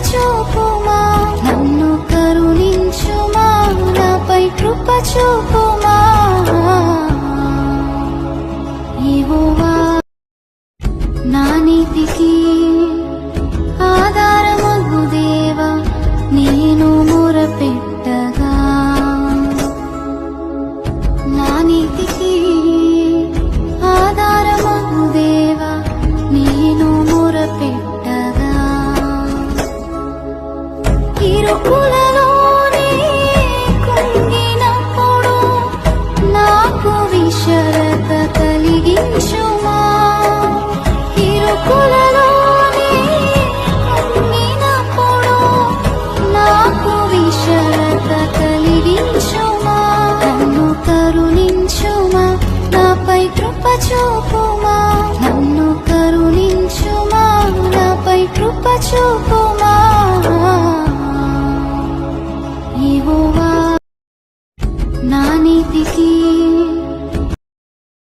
చూపుమా. నన్ను కరుణించుమా. నాపై కృప చూపుమా. యెహోవా నా నీతికి ఆధారమగు దేవా నేను మొరపెట్టగా. నా నీతికి ఆధారమగు దేవా నేను మొరపెట్టగా చూపుమా? నన్ను కరుణించుమా? నాపై కృప చూపుమా? నా